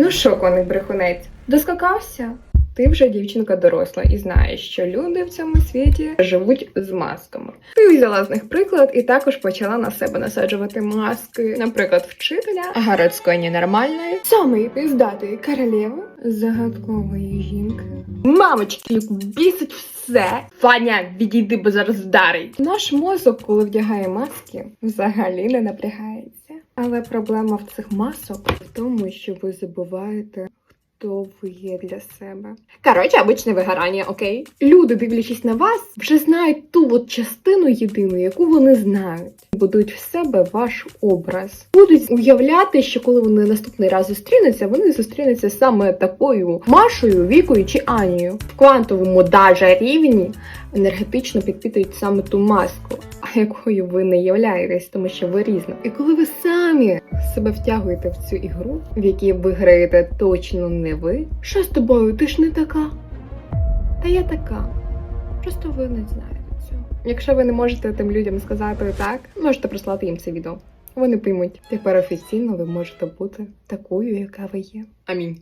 Ну що, коник брехунець, доскакався? Ти вже дівчинка доросла і знаєш, що люди в цьому світі живуть з масками. Ти взяла з них приклад і також почала на себе насаджувати маски, наприклад, вчителя городської ненормальної, самої пиздатої королеви, загадкової жінки. Мамочки, бісить все. Фаня, відійди, бо зараз вдарить. Наш мозок, коли вдягає маски, взагалі не напрягається. Але проблема в цих масок в тому, що ви забуваєте. Хто ви є для себе? Коротше, обичне вигорання, окей? Люди, дивлячись на вас, вже знають ту от частину єдину, яку вони знають. Будують в себе ваш образ. Будуть уявляти, що коли вони наступний раз зустрінуться, вони зустрінуться саме такою Машою, Вікою чи Анією. В квантовому даже рівні енергетично підпитують саме ту маску, якою ви не являєтесь, тому що ви різна. І коли ви самі себе втягуєте в цю ігру, в якій ви граєте точно не ви, що з тобою? Ти ж не така. Та я така. Просто ви не знаєте цього. Якщо ви не можете тим людям сказати так, можете прислати їм це відео. Вони поймуть. Тепер офіційно ви можете бути такою, яка ви є. Амінь.